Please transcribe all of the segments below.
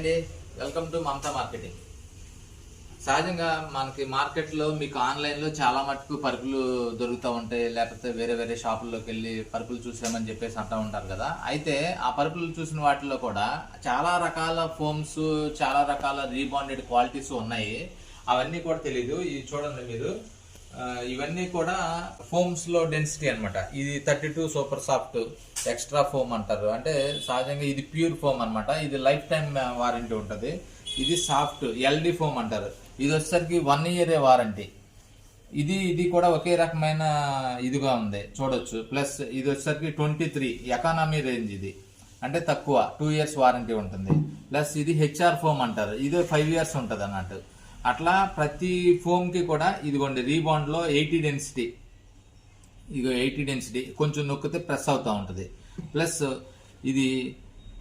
అండి. Welcome to Mamata marketing సహజంగా మనకి మార్కెట్లో మీకు ఆన్లైన్లో చాలా మటుకు పరుపులు దొరుకుతూ ఉంటాయి. లేకపోతే వేరే వేరే షాపుల్లోకి వెళ్ళి పరుపులు చూసామని చెప్పేసి అంటూ ఉంటారు కదా. అయితే ఆ పరుపులు చూసిన వాటిలో కూడా చాలా రకాల ఫోమ్స్ చాలా రకాల రీబాండెడ్ క్వాలిటీస్ ఉన్నాయి. అవన్నీ కూడా తెలీదు. ఇది చూడండి మీరు. ఇవన్నీ కూడా ఫోమ్స్లో డెన్సిటీ అన్నమాట. ఇది thirty two super soft extra foam అంటారు. అంటే సహజంగా ఇది ప్యూర్ ఫోమ్ అనమాట ఇది లైఫ్ టైం వారంటీ ఉంటుంది. ఇది సాఫ్ట్ ఎల్డి ఫోమ్ అంటారు. ఇది వచ్చేసరికి వన్ ఇయరే వారంటీ. ఇది ఇది కూడా ఒకే రకమైన ఇదిగా ఉంది. చూడొచ్చు. ప్లస్ ఇది వచ్చేసరికి ట్వంటీ త్రీ ఎకానమీ రేంజ్ ఇది. అంటే తక్కువ టూ ఇయర్స్ వారంటీ ఉంటుంది. ప్లస్ ఇది హెచ్ఆర్ ఫోమ్ అంటారు. ఇది ఫైవ్ ఇయర్స్ ఉంటుంది అన్నట్టు అట్లా ప్రతి ఫోమ్కి కూడా ఇదిగోండి రీబాండ్లో ఎయిటీ డెన్సిటీ ఇదిగో ఎయిటీ డెన్సిటీ కొంచెం నొక్కితే ప్రెస్ అవుతూ ఉంటుంది. ప్లస్ ఇది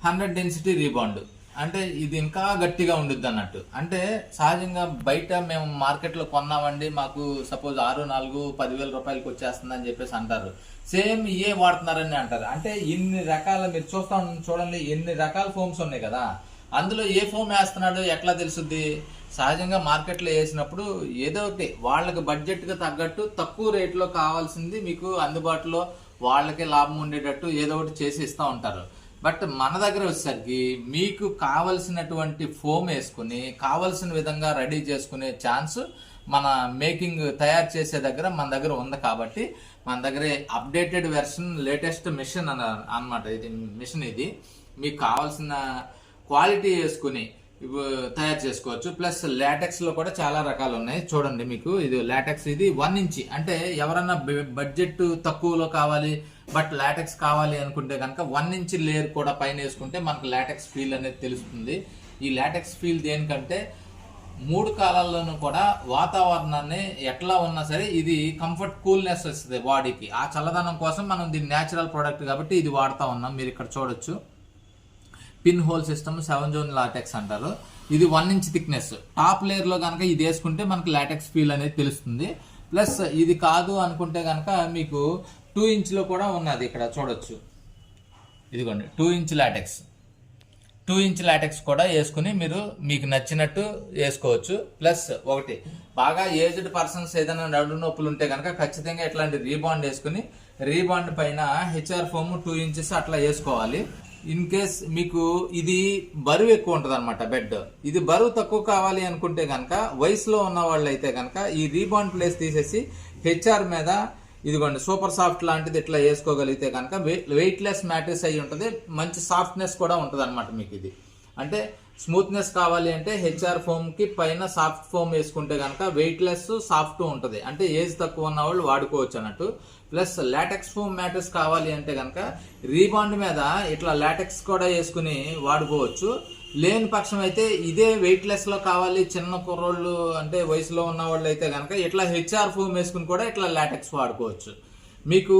హండ్రెడ్ డెన్సిటీ రీబాండ్ అంటే ఇది ఇంకా గట్టిగా ఉండుద్ది అన్నట్టు. అంటే సహజంగా బయట మేము మార్కెట్లో కొన్నామండి మాకు సపోజ్ ఆరు నాలుగు పదివేల రూపాయలకి వచ్చేస్తుంది అని చెప్పేసి అంటారు. సేమ్ ఏ వాడుతున్నారని అంటారు. అంటే ఇన్ని రకాల మీరు చూస్తా చూడండి ఎన్ని రకాల ఫోమ్స్ ఉన్నాయి కదా. అందులో ఏ ఫోమ్ వేస్తున్నాడో ఎట్లా తెలుసుద్ది? సహజంగా మార్కెట్లో వేసినప్పుడు ఏదో ఒకటి వాళ్ళకి బడ్జెట్కి తగ్గట్టు తక్కువ రేట్లో కావాల్సింది మీకు అందుబాటులో వాళ్ళకే లాభం ఉండేటట్టు ఏదో ఒకటి చేసి ఇస్తూ ఉంటారు. బట్ మన దగ్గర వచ్చేసరికి మీకు కావలసినటువంటి ఫోమ్ వేసుకుని కావలసిన విధంగా రెడీ చేసుకునే ఛాన్స్ మన మేకింగ్ తయారు చేసే దగ్గర మన దగ్గర ఉంది కాబట్టి మన దగ్గర అప్డేటెడ్ వెర్షన్ లేటెస్ట్ మిషన్ అన్న అనమాట ఇది మిషన్ ఇది. మీకు కావాల్సిన క్వాలిటీ వేసుకుని తయారు చేసుకోవచ్చు. ప్లస్ లాటెక్స్లో కూడా చాలా రకాలు ఉన్నాయి. చూడండి మీకు ఇది లాటెక్స్ ఇది వన్ ఇంచి అంటే ఎవరన్నా బడ్జెట్ తక్కువలో కావాలి బట్ లాటెక్స్ కావాలి అనుకుంటే కనుక వన్ ఇంచ్ లేయర్ కూడా పైన వేసుకుంటే మనకు లాటెక్స్ ఫీల్ అనేది తెలుస్తుంది. ఈ లాటెక్స్ ఫీల్ దేనికంటే మూడు కాలాల్లోనూ కూడా వాతావరణాన్ని ఎట్లా ఉన్నా సరే ఇది కంఫర్ట్ కూల్నెస్ వస్తుంది బాడీకి ఆ చల్లదనం కోసం మనం దీని న్యాచురల్ ప్రోడక్ట్ కాబట్టి ఇది వాడుతా ఉన్నాం. మీరు ఇక్కడ చూడొచ్చు. Pin hole system seven zone latex అంటారు. ఇది వన్ ఇంచ్ థిక్నెస్ టాప్ లేయర్లో కనుక ఇది వేసుకుంటే మనకు లాటెక్స్ ఫీల్ అనేది తెలుస్తుంది. ప్లస్ ఇది కాదు అనుకుంటే కనుక మీకు టూ ఇంచ్లో కూడా ఉన్నది ఇక్కడ చూడొచ్చు. ఇదిగోండి two inch latex two inch latex కూడా వేసుకుని మీరు మీకు నచ్చినట్టు వేసుకోవచ్చు. ప్లస్ ఒకటి బాగా ఏజ్డ్ పర్సన్స్ ఏదైనా నడు నొప్పులు ఉంటే కనుక ఖచ్చితంగా ఇట్లాంటి రీబాండ్ వేసుకుని రీబాండ్ పైన హెచ్ఆర్ ఫోమ్ టూ ఇంచెస్ అట్లా వేసుకోవాలి. ఇన్ కేస్ మీకు ఇది బరువు ఎక్కువ ఉంటుంది అనమాట బెడ్. ఇది బరువు తక్కువ కావాలి అనుకుంటే కనుక వయసులో ఉన్న వాళ్ళు అయితే కనుక ఈ రీబాండ్ ప్లేస్ తీసేసి హెచ్ఆర్ మీద ఇదిగోండి సూపర్ సాఫ్ట్ లాంటిది ఇట్లా వేసుకోగలిగితే కనుక వెయిట్ లెస్ మ్యాట్రిక్స్ అయి ఉంటుంది మంచి సాఫ్ట్నెస్ కూడా ఉంటుంది అనమాట మీకు ఇది అంటే స్మూత్నెస్ కావాలి అంటే హెచ్ఆర్ ఫోమ్కి పైన సాఫ్ట్ ఫోమ్ వేసుకుంటే కనుక వెయిట్ లెస్ సాఫ్ట్ ఉంటుంది. అంటే ఏజ్ తక్కువ ఉన్న వాళ్ళు వాడుకోవచ్చు అన్నట్టు. ప్లస్ లాటెక్స్ ఫోమ్ మ్యాటర్స్ కావాలి అంటే కనుక రీబాండ్ మీద ఇట్లా లాటెక్స్ కూడా వేసుకుని వాడుకోవచ్చు. లేని పక్షం అయితే ఇదే వెయిట్ లెస్లో కావాలి చిన్న కుర్రోళ్ళు అంటే వయసులో ఉన్న వాళ్ళు అయితే కనుక ఇట్లా హెచ్ఆర్ ఫోమ్ వేసుకుని కూడా ఇట్లా లాటెక్స్ వాడుకోవచ్చు. మీకు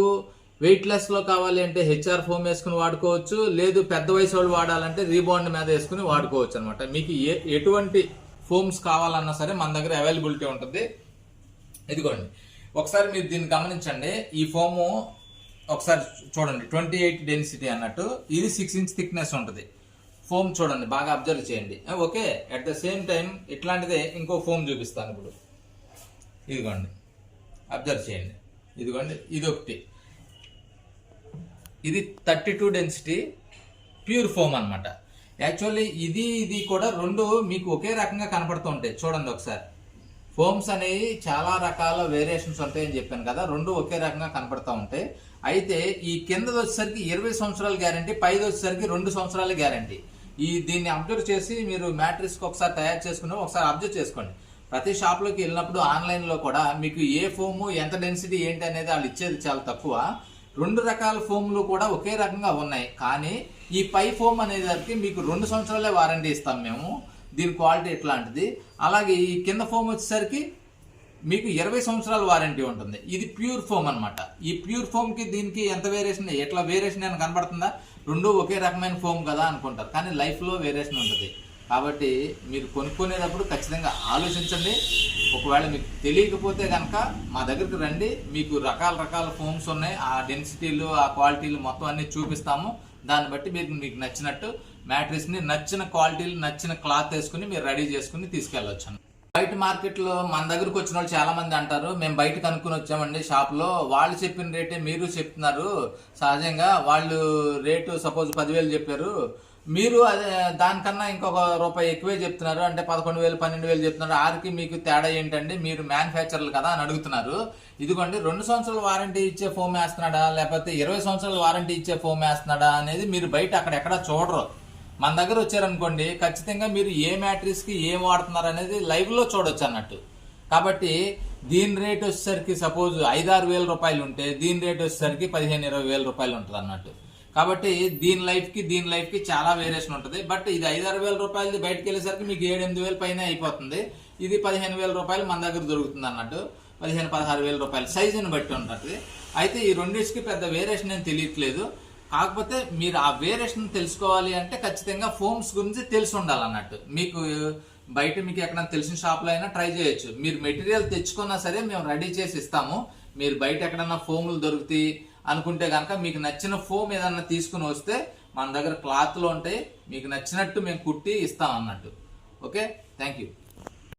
వెయిట్ లెస్లో కావాలి అంటే హెచ్ఆర్ ఫోమ్ వేసుకుని వాడుకోవచ్చు లేదు పెద్ద వయసు వాళ్ళు వాడాలంటే రీబాండ్ మీద వేసుకుని వాడుకోవచ్చు అనమాట మీకు ఏ ఎటువంటి ఫోమ్స్ కావాలన్నా సరే మన దగ్గర అవైలబిలిటీ ఉంటుంది. ఇదిగోండి. ఒకసారి మీరు దీన్ని గమనించండి. ఈ ఫోము ఒకసారి చూడండి. ట్వంటీ ఎయిట్ డెన్సిటీ అన్నట్టు. ఇది సిక్స్ ఇంచ్ థిక్నెస్ ఉంటుంది. ఫోమ్ చూడండి. బాగా అబ్జర్వ్ చేయండి. Okay. At the same time ఇట్లాంటిదే ఇంకో ఫోమ్ చూపిస్తాను ఇప్పుడు. ఇదిగోండి. అబ్జర్వ్ చేయండి. ఇదిగోండి. ఇది ఒకటి ఇది thirty two density pure foam అన్నమాట. యాక్చువల్లీ ఇది ఇది కూడా రెండు మీకు ఒకే రకంగా కనపడుతూ ఉంటాయి. చూడండి ఒకసారి. ఫోమ్స్ అనేవి చాలా రకాల వేరియేషన్స్ ఉంటాయని చెప్పాను కదా. రెండు ఒకే రకంగా కనపడతా ఉంటాయి. అయితే ఈ కిందది వచ్చేసరికి ఇరవై సంవత్సరాల గ్యారంటీ పైది వచ్చేసరికి రెండు సంవత్సరాల గ్యారంటీ ఈ దీన్ని అబ్జర్వ్ చేసి మీరు మ్యాట్రిక్స్కి ఒకసారి తయారు చేసుకుని ఒకసారి అబ్జర్వ్ చేసుకోండి. ప్రతి షాప్లోకి వెళ్ళినప్పుడు ఆన్లైన్లో కూడా మీకు ఏ ఫోము ఎంత డెన్సిటీ ఏంటి అనేది వాళ్ళు ఇచ్చేది చాలా తక్కువ. రెండు రకాల ఫోమ్లు కూడా ఒకే రకంగా ఉన్నాయి. కానీ ఈ పై ఫోమ్ అనేసరికి మీకు రెండు సంవత్సరాలే వారంటీ ఇస్తాం మేము. దీని క్వాలిటీ ఎట్లాంటిది? అలాగే ఈ కింద ఫోమ్ వచ్చేసరికి మీకు ఇరవై సంవత్సరాల వారంటీ ఉంటుంది. ఇది ప్యూర్ ఫోమ్ అనమాట ఈ ప్యూర్ ఫోమ్కి దీనికి ఎంత వేరియేషన్ ఎట్లా వేరియేషన్ అని కనబడుతుందా? రెండు ఒకే రకమైన ఫోమ్ కదా అనుకుంటారు. కానీ లైఫ్లో వేరియేషన్ ఉంటుంది. కాబట్టి మీరు కొనుక్కునేటప్పుడు ఖచ్చితంగా ఆలోచించండి. ఒకవేళ మీకు తెలియకపోతే కనుక మా దగ్గరికి రండి. మీకు రకాల రకాల ఫోమ్స్ ఉన్నాయి. ఆ డెన్సిటీలు ఆ క్వాలిటీలు మొత్తం అన్ని చూపిస్తాము. దాన్ని బట్టి మీరు మీకు నచ్చినట్టు మ్యాట్రిక్స్ని నచ్చిన క్వాలిటీలు నచ్చిన క్లాత్ వేసుకుని మీరు రెడీ చేసుకుని తీసుకెళ్ళొచ్చు. బయట మార్కెట్లో మన దగ్గరకు వచ్చిన వాళ్ళు చాలా మంది అంటారు మేము బయట కనుక్కొని వచ్చామండి షాప్లో. వాళ్ళు చెప్పిన రేటే మీరు చెప్తున్నారు. సహజంగా వాళ్ళు రేటు సపోజ్ పదివేలు చెప్పారు. మీరు అదే దానికన్నా ఇంకొక రూపాయి ఎక్కువే చెప్తున్నారు అంటే పదకొండు వేలు పన్నెండు వేలు చెప్తున్నారు. ఆరికి మీకు తేడా ఏంటండి మీరు మ్యానుఫ్యాక్చర్లు కదా అని అడుగుతున్నారు. ఇదిగోండి రెండు సంవత్సరాల వారంటీ ఇచ్చే ఫోమ్ వేస్తున్నాడా లేకపోతే ఇరవై సంవత్సరాల వారంటీ ఇచ్చే ఫోమ్ వేస్తున్నాడా అనేది మీరు బయట అక్కడ ఎక్కడ చూడరు. మన దగ్గర వచ్చారనుకోండి ఖచ్చితంగా మీరు ఏ మ్యాట్రిక్స్కి ఏం వాడుతున్నారు అనేది లైవ్లో చూడొచ్చు అన్నట్టు. కాబట్టి దీని రేట్ వచ్చేసరికి సపోజ్ ఐదారు వేల రూపాయలు ఉంటే దీని రేట్ వచ్చేసరికి పదిహేను ఇరవై వేల రూపాయలు ఉంటుంది అన్నట్టు కాబట్టి దీని లైఫ్కి దీని లైఫ్కి చాలా వేరియేషన్ ఉంటుంది. బట్ ఇది ఐదారు వేల రూపాయలది బయటకు వెళ్ళేసరికి మీకు ఏడు ఎనిమిది వేల పైన అయిపోతుంది. ఇది పదిహేను వేల రూపాయలు మన దగ్గర దొరుకుతుంది అన్నట్టు. పదిహేను పదహారు వేల రూపాయలు సైజుని బట్టి ఉంటుంది. అయితే ఈ రెండింటికి పెద్ద వేరియేషన్ ఏం తెలియట్లేదు. కాకపోతే మీరు ఆ వేరియేషన్ తెలుసుకోవాలి అంటే ఖచ్చితంగా ఫోమ్స్ గురించి తెలిసి ఉండాలి అన్నట్టు మీకు బయట మీకు ఎక్కడైనా తెలిసిన షాప్లో అయినా ట్రై చేయొచ్చు. మీరు మెటీరియల్ తెచ్చుకున్నా సరే మేము రెడీ చేసి ఇస్తాము. మీరు బయట ఎక్కడన్నా ఫోములు దొరుకుతాయి అనుకుంటే కనుక మీకు నచ్చిన ఫోమ్ ఏదన్నా తీసుకుని వస్తే మన దగ్గర క్లాత్లో ఉంటాయి. మీకు నచ్చినట్టు మేము కుట్టి ఇస్తాం అన్నట్టు. ఓకే? Thank you